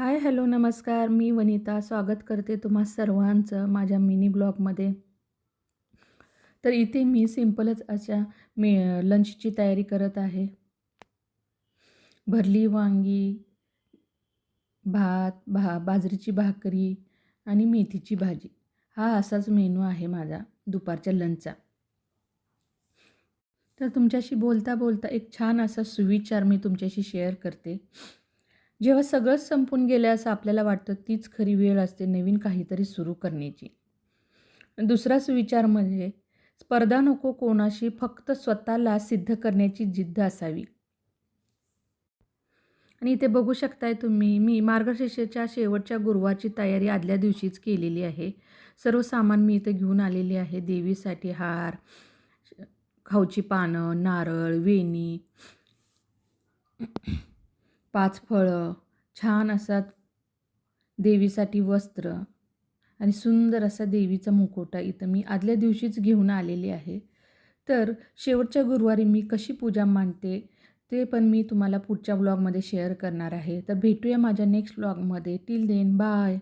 Hi hello नमस्कार. मी वनिता. स्वागत करते तुम्हा सर्वांचं माझ्या मिनी ब्लॉगमध्ये. तर इथे मी सिम्पलच अशा मी लंचची तयारी करत आहे. भरली वांगी भात भा बाजरीची भाकरी आणि मेथीची भाजी. हा असाच मेनू आहे माझा दुपारच्या लंचचा. तर तुमच्याशी बोलता बोलता एक छान असा सुविचार मी तुमच्याशी शेअर करते. जेव्हा सगळंच संपून गेलं असं आपल्याला वाटतं तीच खरी वेळ असते नवीन काहीतरी सुरू करण्याची. दुसरा सुविचार म्हणजे स्पर्धा नको कोणाशी फक्त स्वतःला सिद्ध करण्याची जिद्द असावी. आणि इथे बघू शकताय तुम्ही मी मार्गशीर्षाच्या शेवटच्या गुरुवारची तयारी आदल्या दिवशीच केलेली आहे. सर्व सामान मी इथे घेऊन आलेले आहे. देवीसाठी हार खाऊची पानं नारळ वेणी. पाच फळं छान असा देवीसाठी वस्त्र आणि सुंदर असा देवीचा मुकोटा इथं मी आदल्या दिवशीच घेऊन आलेली आहे. तर शेवटच्या गुरुवारी मी कशी पूजा मांडते ते पण मी तुम्हाला पुढच्या ब्लॉगमध्ये शेअर करणार आहे. तर भेटूया माझ्या नेक्स्ट ब्लॉगमध्ये टिल देन बाय